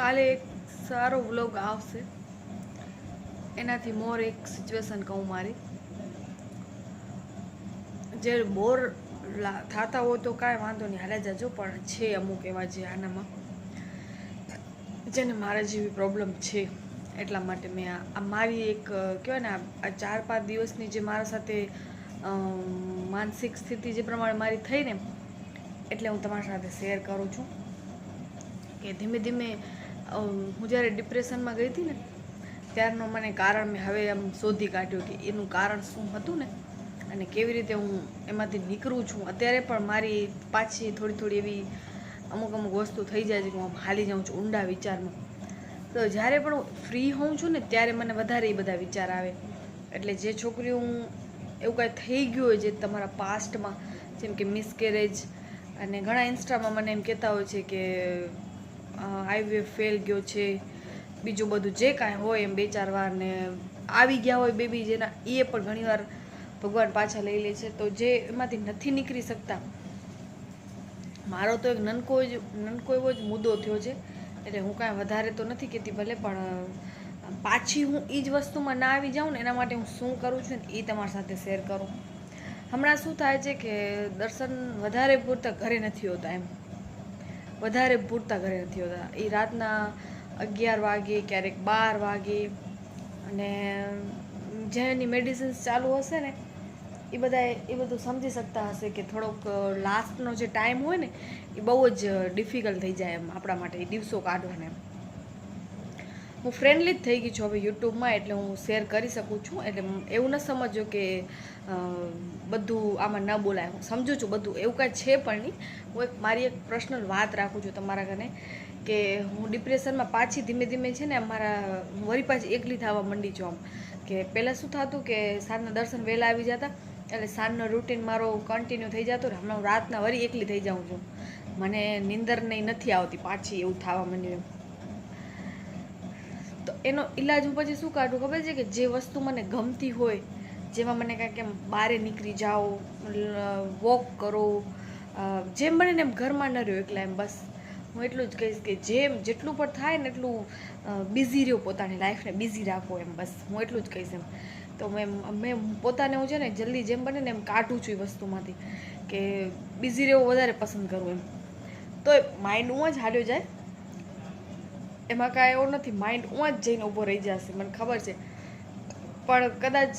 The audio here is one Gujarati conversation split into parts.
કાલે એક સારો વ્લોગ આવશે. એનાથી મોર એક સિચ્યુએશન કહું મારી. જે બોર થતા હોય તો કાંઈ વાંધો નહીં હાલે જજો, પણ છે અમુક એવા જે આનામાં. જેને મારા જેવી પ્રોબ્લેમ છે, એટલા માટે મેં આ મારી એક, કહેવાય ને, આ ચાર પાંચ દિવસની જે મારા સાથે માનસિક સ્થિતિ જે પ્રમાણે મારી થઈ ને, એટલે હું તમારી સાથે શેર કરું છું. કે ધીમે ધીમે હું જ્યારે ડિપ્રેશનમાં ગઈ હતી ને, ત્યારનું મને કારણ મેં હવે આમ શોધી કાઢ્યું કે એનું કારણ શું હતું ને, અને કેવી રીતે હું એમાંથી નીકળું છું. અત્યારે પણ મારી પાછી થોડી થોડી એવી અમુક અમુક વસ્તુ થઈ જાય છે કે હું હાલી જાઉં છું ઊંડા વિચારમાં. તો જ્યારે પણ હું ફ્રી હોઉં છું ને, ત્યારે મને વધારે એ બધા વિચાર આવે. એટલે જે છોકરીઓ હું એવું કાંઈ થઈ ગયું હોય જે તમારા પાસ્ટમાં જેમ કે મિસકેરેજ અને ઘણા ઇન્સ્ટામાં મને એમ કહેતા હોય છે કે આઈવીએફ ફેલ ગયો છે, બીજું બધું જે કાંઈ હોય એમ બે ચાર વાર ને આવી ગયા હોય બેબી જેના, એ પણ ઘણીવાર ભગવાન પાછા લઈ લે છે. તો જે એમાંથી નથી નીકળી શકતા, મારો તો એક નનકો જ, નનકો એવો જ મુદ્દો થયો છે. એટલે હું કાંઈ વધારે તો નથી કહેતી ભલે, પણ પાછી હું એ જ વસ્તુમાં ના આવી જાઉં ને એના માટે હું શું કરું છું ને એ તમારી સાથે શેર કરું. હમણાં શું થાય છે કે દર્શન વધારે પૂરતા ઘરે નથી હોતા એમ. વધારે પૂરતા ઘરે નથી હોતા. એ રાતના અગિયાર વાગે, ક્યારેક બાર વાગે અને જેની મેડિસિન્સ ચાલુ હશે ને એ બધા એ બધું સમજી શકતા હશે કે થોડોક લાસ્ટનો જે ટાઈમ હોય ને એ બહુ જ ડિફિકલ્ટ થઈ જાય એમ આપણા માટે એ દિવસો કાઢવાને એમ. હું ફ્રેન્ડલી જ થઈ ગઈ છું હવે યુટ્યુબમાં, એટલે હું શેર કરી શકું છું. એટલે એવું ન સમજો કે બધું આમાં ન બોલાય. હું સમજુ છું બધું, એવું કાંઈ છે પણ નહીં. હું એક, મારી એક પર્સનલ વાત રાખું છું તમારા કને કે હું ડિપ્રેશનમાં પાછી ધીમે ધીમે છે ને મારા વરી પાછી એકલી થવા માંડી છું આમ. કે પહેલાં શું થતું કે સાંજના દર્શન વહેલા આવી જતા, એટલે સાંજનો રૂટીન મારો કન્ટિન્યુ થઈ જતો હમણાં હું રાતના વરી એકલી થઈ જાઉં છું. મને નિંદર નહીં નથી આવતી પાછી એવું થવા માંડ્યું એમ. એનો ઈલાજ હું પછી શું કાઢું? ખબર છે કે જે વસ્તુ મને ગમતી હોય, જેમાં મને કાંઈક એમ બારે નીકળી જાઓ વોક કરો જેમ બને ને એમ ઘરમાં ન રહ્યો એકલા એમ બસ. હું એટલું જ કહીશ કે જેમ જેટલું પણ થાય ને એટલું બિઝી રહ્યો પોતાની લાઈફને બિઝી રાખો એમ બસ. હું એટલું જ કહીશ એમ. તો મેં મેં પોતાને હું છે ને જલ્દી જેમ બને ને એમ કાઢું છું એ વસ્તુમાંથી કે બિઝી રહેવું વધારે પસંદ કરું એમ. તો માઇન્ડ હું જ હાલ્યો જાય. એમાં કાંઈ એવું નથી માઇન્ડ ઊંચ જઈને ઊભો રહી જશે, મને ખબર છે. પણ કદાચ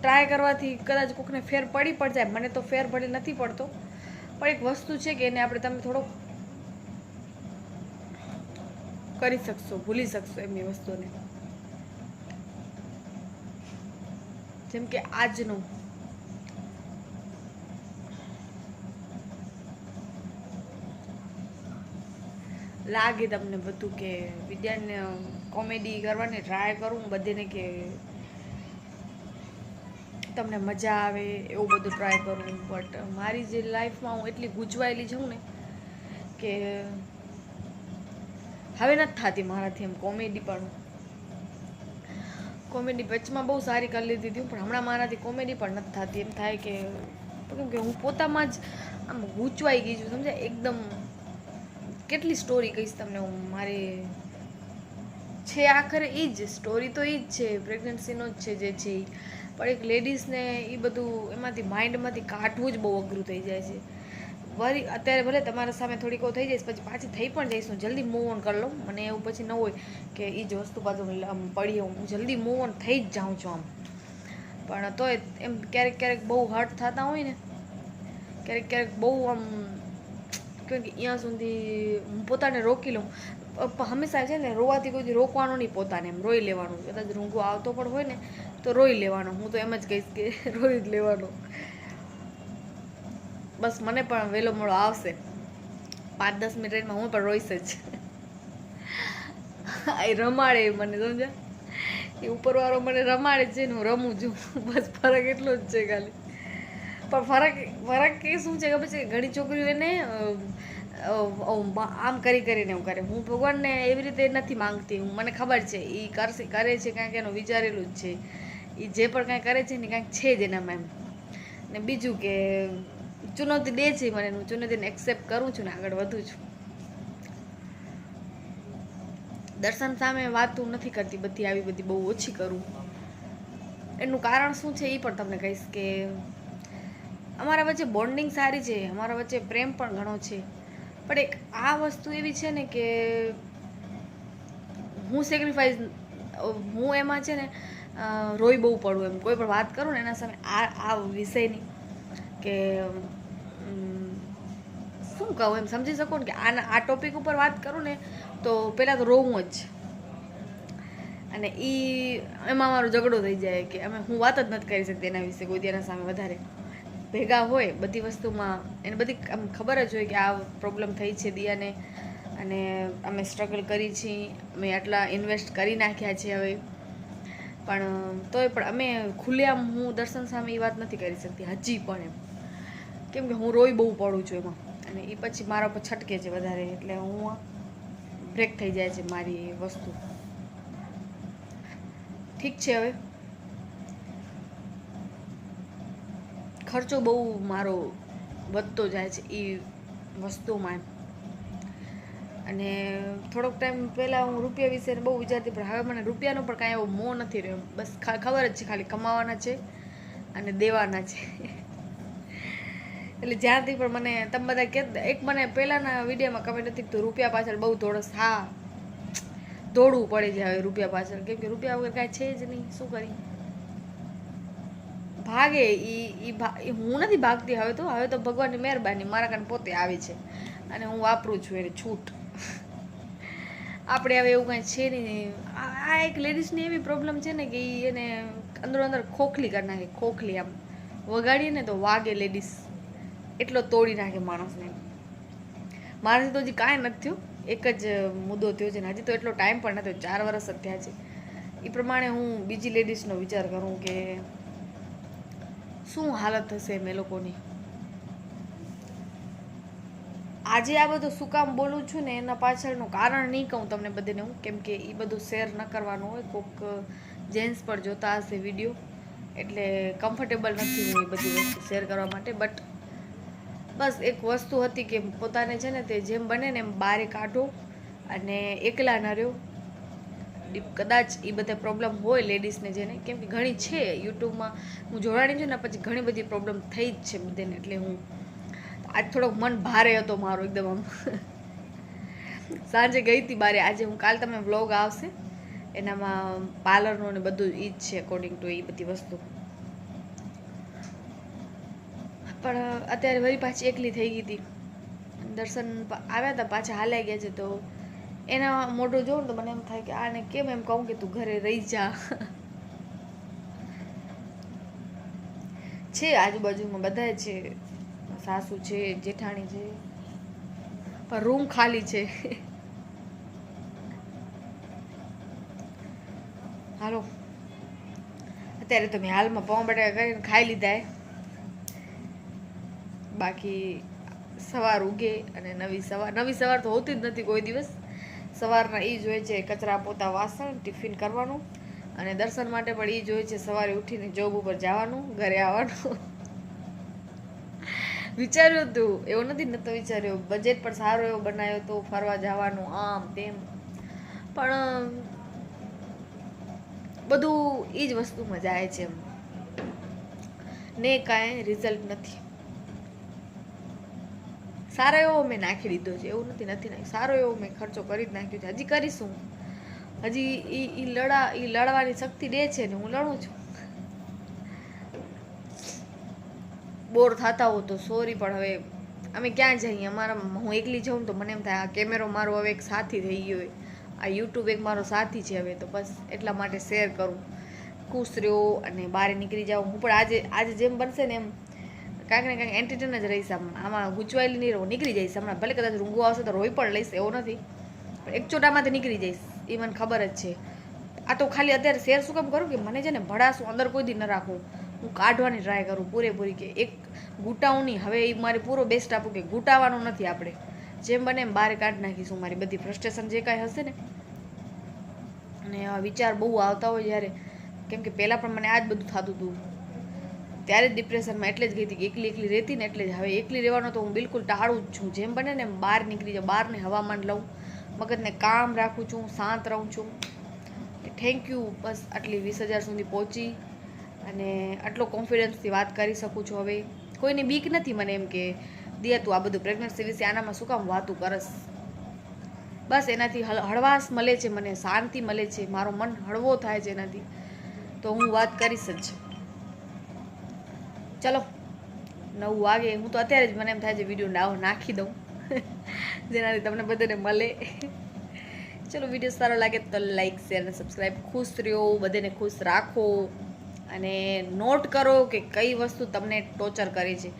ટ્રાય કરવાથી કદાચ કોકને ફેર પડી પણ જાય, મને તો ફેર ભલે નથી પડતો. પણ એક વસ્તુ છે કે એને આપણે તમે થોડોક કરી શકશો, ભૂલી શકશો એમની વસ્તુને. જેમ કે આજનું લાગે તમને બધું કે વિદ્યાને કોમેડી કરવાની ટ્રાય કરું, બધીને કે તમને મજા આવે, એવું બધું ટ્રાય કરું. બટ મારી જે લાઈફમાં હું એટલી ગૂંચવાયેલી છું ને કે હવે નથી થતી મારાથી એમ કોમેડી પણ. કોમેડી વચમાં બહુ સારી કરી લીધી હતી પણ હમણાં મારાથી કોમેડી પણ નથી થતી. એમ થાય કે કેમ કે હું પોતામાં જ આમ ગૂંચવાઈ ગઈ છું, સમજ્યા? એકદમ કેટલી સ્ટોરી કહીશ તમને હું? મારે છે આખરે એ જ સ્ટોરી તો એ જ છે પ્રેગ્નન્સીનો જ છે જે છે. પણ એક લેડીઝને એ બધું એમાંથી માઇન્ડમાંથી કાઢવું જ બહુ અઘરું થઈ જાય છે. વરી અત્યારે ભલે તમારા સામે થોડીક થઈ જઈશ, પછી પાછી થઈ પણ જઈશ, હું જલ્દી મૂવ ઓન કરી લઉં. મને એવું પછી ન હોય કે એ જ વસ્તુ પાછું આમ પડી હું જલ્દી મૂવ ઓન થઈ જ જાઉં છું આમ. પણ તોય એમ ક્યારેક ક્યારેક બહુ હર્ટ થતા હોય ને, ક્યારેક ક્યારેક બહુ આમ કેમ કે અહીંયા સુધી હું પોતાને રોકી લઉં. હંમેશા છે ને રોવાથી કોઈ રોકવાનું નહીં પોતાને, એમ રોઈ લેવાનું. કદાચ રૂંગો આવતો પણ હોય ને, તો રોઈ લેવાનો. હું તો એમ જ કહીશ કે રોઈ જ લેવાનો. બસ મને પણ વહેલો મોડો આવશે. પાંચ દસ મિનિટમાં હું પણ રોઈશ જ. એ રમાડે મને, સમજ્યા? એ ઉપરવાળો મને રમાડે છે ને, હું રમું છું. બસ ફરક એટલો જ છે ખાલી. પણ ફરક ફરક એ શું છે ખબર છે? ઘણી છોકરીઓ એને આમ કરી કરીને એવું કરે. હું ભગવાનને એવી રીતે નથી માંગતી. હું, મને ખબર છે એ કરશે, કરે છે, કાંઈક એનું વિચારેલું જ છે. એ જે પણ કાંઈ કરે છે ને કાંઈક છે જ એનામાં એમ. ને બીજું કે, ચુનૌતી દે છે મને, હું ચુનૌતીને એક્સેપ્ટ કરું છું ને આગળ વધું છું. દર્શન સામે વાતું નથી કરતી બધી, આવી બધી બહુ ઓછી કરું. એનું કારણ શું છે એ પણ તમને કહીશ કે અમારા વચ્ચે બોન્ડિંગ સારી છે, અમારા વચ્ચે પ્રેમ પણ ઘણો છે. પણ એક આ વસ્તુ એવી છે ને કે હું સેક્રિફાઈસ હું એમાં છે ને રોઈ બહુ પડું એમ. કોઈ પણ વાત કરું ને એના સામે આ આ વિષયની કે શું કહું એમ? સમજી શકો ને કે આના, આ ટોપિક ઉપર વાત કરું ને તો પહેલાં તો રોવું જ. અને એ એમાં મારો ઝઘડો થઈ જાય કે અમે, હું વાત જ નથી કરી શકતી એના વિશે કોઈ, તેના સામે વધારે. ભેગા હોય બધી વસ્તુમાં, એને બધી આમ ખબર જ હોય કે આ પ્રોબ્લેમ થઈ છે દિયાને. અને અમે સ્ટ્રગલ કરી છીએ અમે આટલા ઇન્વેસ્ટ કરી નાખ્યા છે હવે. પણ, તોય પણ અમે ખુલ્લેઆમ હું દર્શન સામે એ વાત નથી કરી શકતી, હજી પણ એમ. કેમ કે હું રોઈ બહુ પડું છું એમાં. અને એ પછી મારા પર છટકે છે વધારે, એટલે હું બ્રેક થઈ જાય છે મારી વસ્તુ. ઠીક છે હવે. ખર્ચો બહુ મારો વધતો જાય છે એ વસ્તુમાં. અને થોડોક ટાઈમ પહેલાં હું રૂપિયા વિશે બહુ વિચારતી, પણ હવે મને રૂપિયાનો પણ કાંઈ એવો મોહ નથી રહ્યો. બસ ખબર જ છે ખાલી કમાવાના છે અને દેવાના છે. એટલે જ્યારથી પણ મને, તમે બધા કે, એક મને પહેલાંના વિડીયોમાં કમેન્ટ હતી તો રૂપિયા પાછળ બહુ દોડસ હા દોડવું પડે છે હવે રૂપિયા પાછળ. કેમ કે રૂપિયા વગર કાંઈ છે જ નહીં. શું કરી ભાગે એ એ હું નથી ભાગતી હવે તો હવે તો ભગવાનની મહેરબાની મારા કારણે પોતે આવે છે અને હું વાપરું છું એને છૂટ. આપણે હવે એવું કાંઈ છે નહીં આ એક લેડીઝની એવી પ્રોબ્લેમ છે ને કે એ એને અંદરો અંદર ખોખલી કરી નાખે, ખોખલી આમ. વગાડીએ ને તો વાગે લેડીઝ એટલો તોડી નાખે માણસને. મારાથી તો હજી કાંઈ નથી થયું. એક જ મુદ્દો થયો છે ને, હજી તો એટલો ટાઈમ પણ નથી ચાર વર્ષ જ થયા છે. એ પ્રમાણે હું બીજી લેડીઝનો વિચાર કરું કે શું હાલત થશે એમ એ લોકોની? આજે આ બધું શું કામ બોલું છું ને એના પાછળનું કારણ નહીં કહું તમને બધાને હું, કેમ કે એ બધું શેર ન કરવાનું હોય, કોક જેન્ટ્સ પર જોતા હશે વીડિયો, એટલે કમ્ફર્ટેબલ નથી હું એ બધી વસ્તુ શેર કરવા માટે બટ બસ એક વસ્તુ હતી કે પોતાને છે ને તે જેમ બને ને એમ બારે કાઢો અને એકલા ન રહ્યો. કદાચ એ બધા પ્રોબ્લેમ હોય લેડીઝને જેને, કેમ કે ઘણી છે યુટ્યુબમાં. હું જોડાણી છું ને, પછી ઘણી બધી પ્રોબ્લેમ થઈ જ છે બધાને, એટલે હું આજ થોડોક મન ભારે હતો મારો એકદમ આમ. સાંજે ગઈ હતી બારે, આજે હું કાલ તમે વ્લોગ આવશે. એનામાં પાર્લરનું ને બધું ઈ જ છે અકોર્ડિંગ ટુ એ બધી વસ્તુ. પણ અત્યારે વળી પાછી એકલી થઈ ગઈ હતી. દર્શન આવ્યા હતા પાછા હાલ્યા ગયા છે તો એના મોઢું જોઉં તો મને એમ થાય કે આને કેમ એમ કહું કે તું ઘરે રહી જા. છે આજુબાજુમાં બધા છે. સાસુ છે, જેઠાણી છે. પણ રૂમ ખાલી છે. હાલો. અત્યારે તો મેં હાલમાં પૌવા બટાકા કરીને ખાઈ લીધા એ બાકી સવાર ઉગે અને નવી સવાર. નવી સવાર તો હોતી જ નથી કોઈ દિવસ. સવારના એ જ હોય છે કચરા પોતા વાસણ, ટિફિન કરવાનું અને દર્શન માટે પણ એ જ હોય છે સવારે ઉઠીને જોબ ઉપર જવાનું, ઘરે આવવાનું. વિચાર્યું હતું એવું નથી નતો વિચાર્યો. બજેટ પણ સારો એવો બનાવ્યો તો ફરવા જવાનું, આમ તેમ. પણ, બધું એ જ વસ્તુમાં જાય છે એમ. ને કાંઈ રિઝલ્ટ નથી. સારો એવો મેં નાખી દીધો છે, એવું નથી નથી નાખ્યું. સારો એવો મેં ખર્ચો કરી જ નાખ્યો છે. હજી કરીશું. હજી એ એ લડા એ લડવાની શક્તિ દે છે ને હું લડું છું. બોર થતા હો તો સોરી પણ હવે અમે ક્યાં જઈએ? અમારા હું એકલી જાઉં તો મને એમ થાય, આ કેમેરો મારો હવે એક સાથી થઈ ગયો હોય. આ યુટ્યુબ એક મારો સાથી છે હવે, તો બસ એટલા માટે શેર કરું. ખુશ રહ્યો અને બહાર નીકળી જાઉં. હું પણ આજે આજે જેમ બનશે ને એમ કાંઈક ને કાંઈક એન્ટરટેન જ રહીશ આમ. આમાં ગૂંચવાયેલી નહીં રહું, નીકળી જઈશ હમણાં. ભલે કદાચ રૂંગો આવશે તો રોઈ પણ લઈશ, એવો નથી. પણ એક ચોટામાંથી નીકળી જઈશ, એ મને ખબર જ છે. આ તો ખાલી અત્યારે શેર શું કામ કરું કે મને છે ને ભડાશું અંદર કોઈ દી ન રાખું. હું કાઢવાની ટ્રાય કરું પૂરેપૂરી કે એક ગુટાવું હવે એ મારે પૂરો બેસ્ટ આપું કે ગુટાવાનું નથી આપણે. જેમ બને એમ બહાર કાઢી નાખીશું મારી બધી ફ્રસ્ટ્રેશન જે કાંઈ હશે ને. અને વિચાર બહુ આવતા હોય જ્યારે. કેમ કે પહેલાં પણ મને આ જ બધું થતું હતું. ત્યારે ડિપ્રેશનમાં એટલે જ ગઈ હતી કે એકલી એકલી રહેતી ને એટલે જ. હવે એકલી રહેવાનો તો હું બિલકુલ ટાળું જ છું. જેમ બને ને બહાર નીકળી જાઉં, બહારની હવામાન લઉં, મગજને કામ રાખું છું, શાંત રહું છું. થેન્ક યુ બસ આટલી વીસ હજાર સુધી પહોંચી અને આટલો કોન્ફિડન્સથી વાત કરી શકું છું હવે. કોઈની બીક નથી મને એમ કે, દિયા, તું આ બધું પ્રેગ્નન્સી વિશે આનામાં શું કામ વાતું કરસ? બસ એનાથી હળ- હળવાશ મળે છે મને, શાંતિ મળે છે. મારો મન હળવો થાય છે એનાથી. તો હું વાત કરીશ જ. ચલો, નવું વાગે. હું તો અત્યારે જ મને એમ થાય છે વીડિયો નાવ નાખી દઉં. જેનાથી તમને બધાને મળે. ચલો વીડિયો સારો લાગે તો લાઈક શેર અને સબસ્ક્રાઈબ ખુશ રહ્યો, બધાને ખુશ રાખો. અને નોટ કરો કે કઈ વસ્તુ તમને ટોર્ચર કરે છે.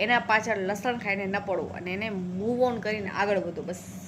એના પાછળ લસણ ખાઈને ન પડો અને એને મૂવ ઓન કરીને આગળ વધો. બસ.